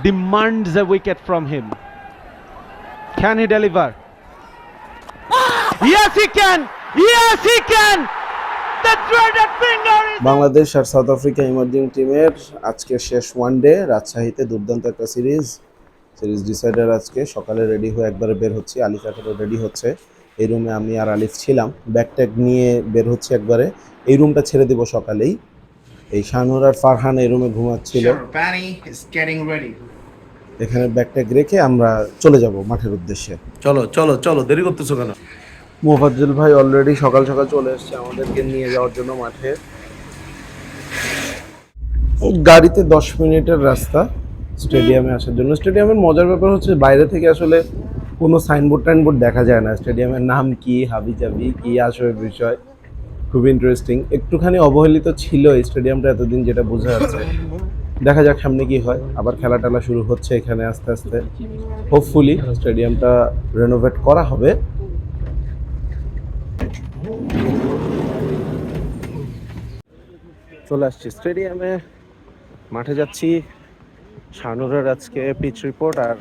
demands a wicket from him. Can he deliver? Yes, he can! Yes, he can! The. Bangladesh R South Africa emerging টিমের আজকে শেষ one day রাজশাহীতে দুর্দান্ত একটা series series decider আজকে সকালে রেডি হয়ে একবারে বের হচ্ছি আলিফ এখনও রেডি হচ্ছে এই রুমে আমি আর আলিফ ছিলাম ব্যাগ ট্যাগ নিয়ে বের হচ্ছে একবারে এই রুমটা ছেড়ে দিব সকালেই এই শানুর আর ফারহান এই রুমে ঘুমাচ্ছিল। Sure, Fanny is getting ready. এখানে ব্যাগ ট্যাগ রেখে আমরা চলে যাব মাঠের উদ্দেশ্যে। চলো চলো চলো দেরি করতেছো কেন? মোফাজ্জল ভাই অলরেডি সকাল সকাল চলে এসেছে আমাদেরকে নিয়ে যাওয়ার জন্য মাঠে। গাড়িতে দশ মিনিটের রাস্তা স্টেডিয়ামে আসার জন্য। স্টেডিয়ামের মজার ব্যাপার হচ্ছে বাইরে থেকে আসলে কোনো সাইনবোর্ড টাইনবোর্ড দেখা যায় না। স্টেডিয়ামের নাম কি হাবি চাবি কি আসবে বিষয় খুব ইন্টারেস্টিং একটুখানি অবহেলিত ছিল এই স্টেডিয়ামটা এতদিন, যেটা বোঝা যাচ্ছে। দেখা যাক সামনে কি হয়। আবার খেলা টেলা শুরু হচ্ছে এখানে আস্তে আস্তে। হোপফুলি স্টেডিয়ামটা রেনোভেট করা হবে। চলে আসছি স্টেডিয়ামে মাঠে যাচ্ছি। শানুরের আজকে পিচ রিপোর্ট আর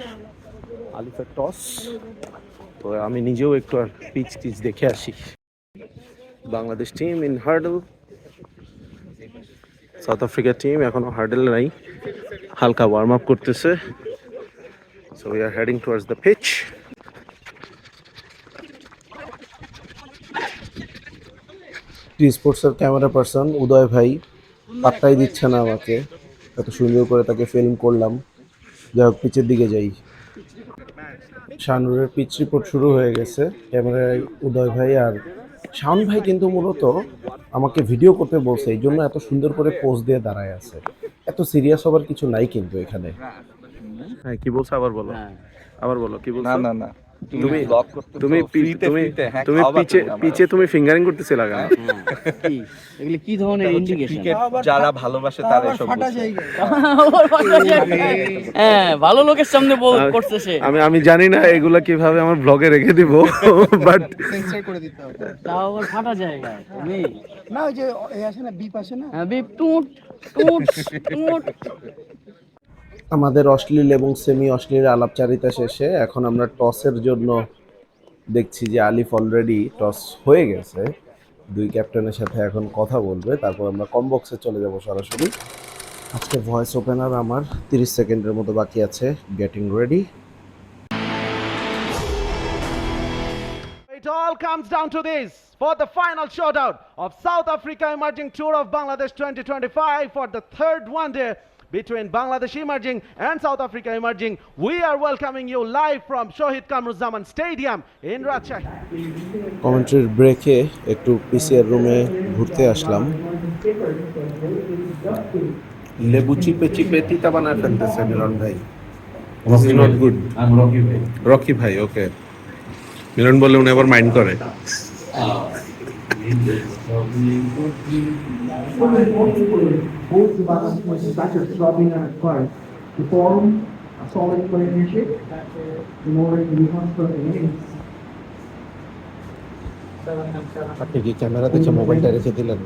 আলিফের টস তো আমি নিজেও একটু আর পিচ টিচ দেখে আসি। Bangladesh team in huddle South Africa team এখনও হার্ডেল নাই। হালকা ওয়ার্ম আপ করতেছে। So we are heading towards the pitch স্পোর্টসের ক্যামেরা পার্সন উদয় ভাই পাত্তাই দিচ্ছে না আমাকে। এত সুন্দর করে তাকে ফিল্ম করলাম। যাই হোক পিচের দিকে যাই। শানুরের পিচ রিপোর্ট শুরু হয়ে গেছে। ক্যামেরায় উদয় ভাই আর শাওন ভাই কিন্তু মূলত আমাকে ভিডিও করতে বলছে এই জন্য এত সুন্দর করে পোজ দিয়ে দাঁড়ায় আছে। এত সিরিয়াস হবার কিছু নাই কিন্তু এখানে। হ্যাঁ কি বলছো? আবার বলো। আবার বলো কি বলছো? না না না। তুমি তুমি তুমি তুমি পিচে পিচে তুমি ফিঙ্গারিং করতেছিলা কেন কি? এগুলি কি ধরনের ইন্ডিকেশন যারা ভালোবাসে তারা এসব হ্যাঁ ভালো লোকের সামনে বল করছে সে। আমি আমি জানি না এগুলা কীভাবে আমার ব্লগে রেখে দিব বাট সেন্সর করে দিতে হবে। তাও আবার ফাটা জায়গা তুমি? না ওই যে আসে না বিপ আসে না? হ্যাঁ বিপ টুট টুট টুট। আমাদের অশ্লীল এবং সেমি অশ্লীল আলাপচারিতা শেষে এখন আমরা টসের জন্য দেখছি যে আলিফ অলরেডি টস হয়ে গেছে। দুই ক্যাপ্টেনের সাথে এখন কথা বলবে, তারপর আমরা কম বক্সে চলে যাব সরাসরি। আজকে ভয়েস ওপেনার আমার, তিরিশ সেকেন্ডের মতো বাকি আছে getting ready It all comes down to this, for the final showdown of South Africa Emerging Tour of Bangladesh 2025 for the third one day between Bangladesh Emerging and South Africa Emerging. We are welcoming you live from Shohid Kamruzzaman Stadium in Rajshahi. কমেন্ট্রির ব্রেকে একটু PCR রুমে ঘুরতে আসলাম লেবু চিপে চিপে তিতা বানায় ফেলতেছে মিলন ভাই নট গুড রকি ভাই ওকে মিলন বললে উনি আবার মাইন্ড করে both the Bangladesh such as Robin and Clark to form a solid partnership in order to enhance the games. আপনি কি ক্যামেরা দেখে মোবাইলটা রেখে দিলেন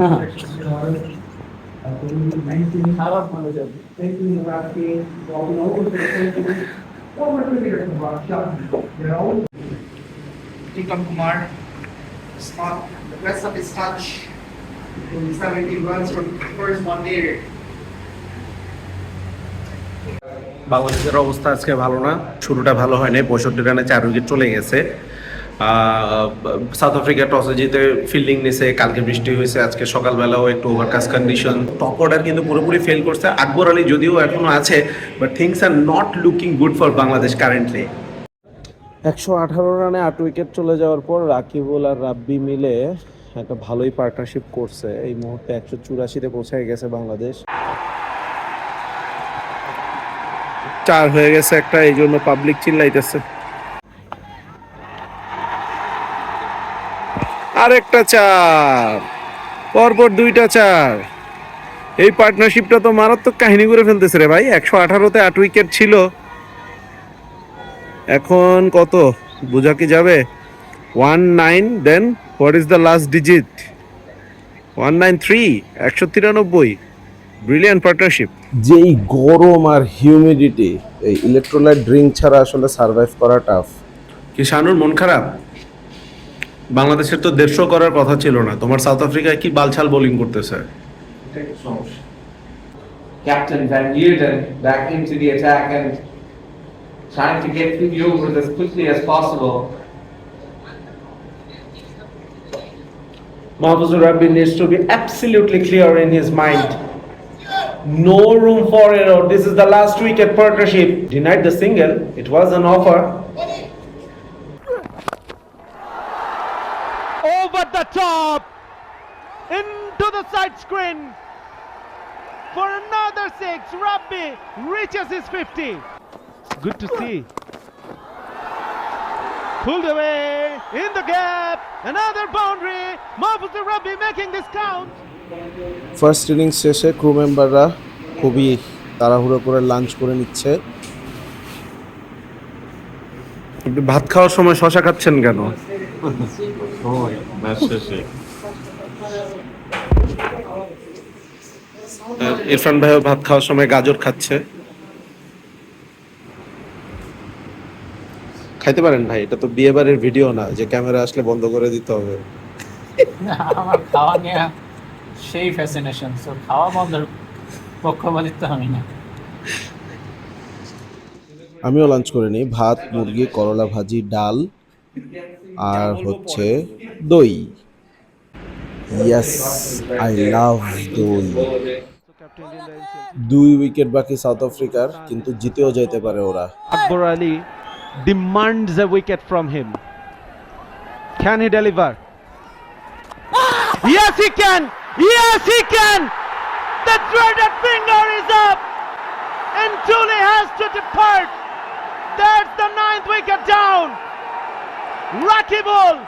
না spot the rest of his touch in 17 runs from first one day. বাংলাদেশের অবস্থা আজকে ভালো না। শুরুটা ভালো হয়নি, পঁয়ষট্টি রানে চার উইকেট চলে গেছে। সাউথ আফ্রিকা টসে জিতে ফিল্ডিং নিছে, কালকে বৃষ্টি হয়েছে, আজকে সকালবেলাও একটু ওভারকাস্ট কন্ডিশন টপ অর্ডার কিন্তু পুরোপুরি ফেল করছে। আকবর আলী যদিও এখনও আছে but things are not looking good for Bangladesh currently একশো আঠারো রানে আট উইকেট চলে যাওয়ার পর রাকিবুল আর রাব্বি মিলে একটা ভালোই পার্টনারশিপ করছে। এই মুহূর্তে একশো চুরাশিতে পৌঁছে গেছে বাংলাদেশ। চার হয়ে গেছে একটা, এই জন্য পাবলিক চিল্লাইতেছে। আরেকটা চার, পরপর দুইটা চার। এই পার্টনারশিপটা তো মারাত্মক কাহিনী করে ফেলতেছে রে ভাই। একশো আঠারোতে আট উইকেট ছিল। এখন কত? বোঝা কি যাবে? One nine then what is the last digit? One nine three একশো তিরানব্বই। Brilliant partnership. যেই গরম আর হিউমিডিটি এই ইলেকট্রোলাইট ড্রিঙ্ক ছাড়া আসলে সার্ভাইভ করা টাফ কি শানুর মন খারাপ? বাংলাদেশের তো দেড়শো করার কথা ছিল না। তোমার সাউথ আফ্রিকায় কি বালছাল বোলিং করতেছে? Captain Van Heerden back into the attack and trying to get through the overs as quickly as possible. Mahfuzur Rabbi needs to be absolutely clear in his mind. No room for error. This is the last week at partnership. Denied the single. It was an offer. Over the top. Into the side screen. For another six. Rabbi reaches his 50. Good to see. Pulled away in the gap. Another boundary. Mahfuzur Rabbi making this count. First innings শেষে crew মেম্বাররা খুবই তাড়াহুড়ো করে lunch করে নিচ্ছে ভাত খাওয়ার সময় শশা খাচ্ছেন কেন ইরফান ভাইও ভাত খাওয়ার সময় গাজর খাচ্ছে খাইতে পারেন ভাই এটা তো বিয়ে বাড়ির ভিডিও না যে ক্যামেরা আসলে বন্ধ করে দিতে হবে। আমার খাওয়া নিয়ে সেই ফ্যাসিনেশন তো খাওয়া বন্ধের পক্ষপাতিত্ব আমি না। আমিও লাঞ্চ করে নিই ভাত মুরগি করলা ভাজি ডাল আর হচ্ছে দই। ইয়াস আই লাভ দই। দুই উইকেট বাকি সাউথ আফ্রিকার কিন্তু জিতেও যেতে পারে ওরা। Akbar Ali demands a wicket from him. Can he deliver? Yes, he can! Yes, he can! The dreaded finger is up! And Tuli has to depart! That's the ninth wicket down! Rakibul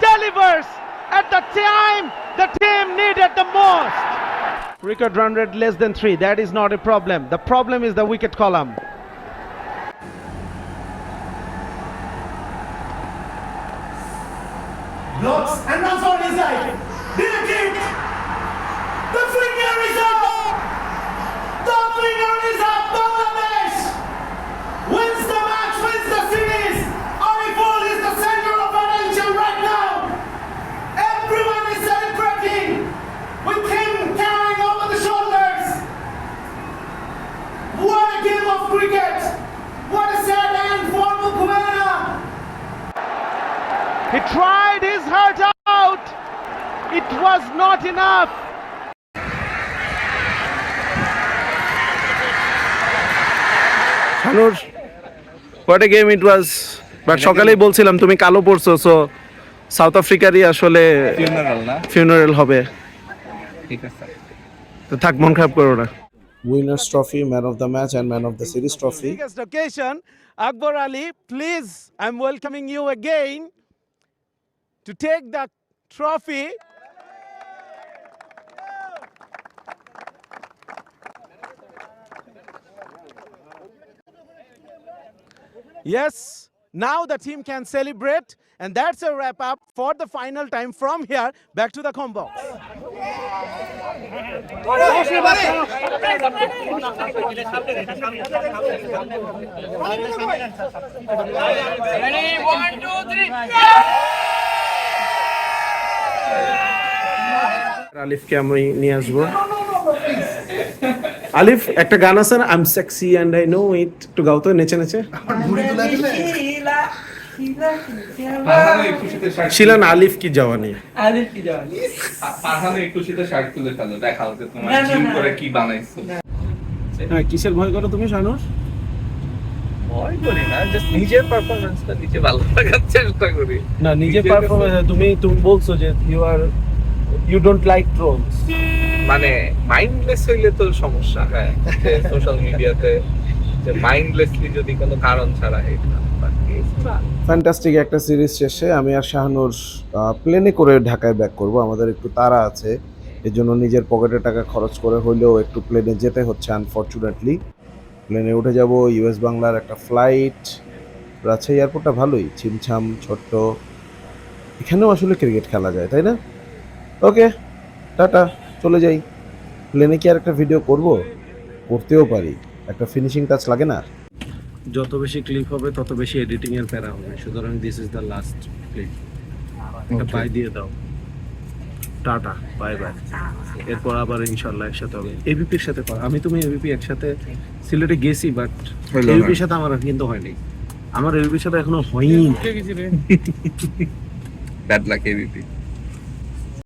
delivers at the time the team needed the most! Record run rate less than three. That is not a problem. The problem is the wicket column. and that's all he's like. He tried his heart out. It was not enough. শানুর what a game it was but সকালেই বলছিলাম তুমি কালো পড়ছো so south আফ্রিকারই আসলে funeral হবে। ঠিক আছে। তো থাক মন খারাপ করো না। Winners trophy man of the match and man of the series trophy Biggest occasion, Akbar Ali, please, I'm welcoming you again. To take the trophy. Yes, now the team can celebrate, and that's a wrap up for the final time from here back to the combo. আলিফকে আমি নিয়ে আসব। আলিফ একটা গান আছে না? I am sexy and I know it একটু গাও তো নেচে নেচে। পারহানো একুশিতে শার্ট শিলা না আলিফ কি জওয়ানি পারহানো একুশিতে শার্ট তুলে ফেলো দেখা হচ্ছে তোমার জিম করে কি বানাইছো। হ্যাঁ কিসের ভয় করো তুমি শানুর ভয় করি না জাস্ট নিজের পারফরমেন্সটা নিজে ভালো লাগার চেষ্টা করি। না নিজের পারফরমেন্স তুমি তুমি বলছো যে you are you don't like trolls মানে মাইন্ডলেস হইলে তো সমস্যা হ্যাঁ। সোশ্যাল মিডিয়াতে যে মাইন্ডলেসলি যদি কোনো কারণ ছাড়া ফ্যান্টাস্টিক একটা সিরিজ শেষে আমি আর শাহানুর প্লেনে করে ঢাকায় ব্যাক করব। আমাদের একটু তাড়া আছে। এর জন্য নিজের পকেটে টাকা খরচ করে হইলেও একটু প্লেনে যেতে হচ্ছে আনফর্চুনেটলি প্লেনে উঠে যাব ইউএস বাংলার একটা ফ্লাইট রাজশাহী এয়ারপোর্টটা ভালোই ছিমছাম ছোট্ট। এখানেও আসলে ক্রিকেট খেলা যায় তাই না? ওকে টাটা চলে যাই। প্লেনে কি আর একটা ভিডিও করব? করতেও পারি। একটা ফিনিশিং টাচ লাগে না? যত বেশি ক্লিপ হবে তত বেশি এডিটিং এর প্যারা হবে। সুতরাং this is the last clip একটা বাই দিয়ে দাও। টাটা বাই বাই এরপর আবার ইনশাল্লাহ একসাথে হবে। এবিপির সাথে আমি তুমি এবিপি একসাথে সিলেটে গেছি বাট এবিপির সাথে আমার কিন্তু হয়নি। আমার এবিপির সাথে এখনও হয়নি ব্যাড লাক এবিপি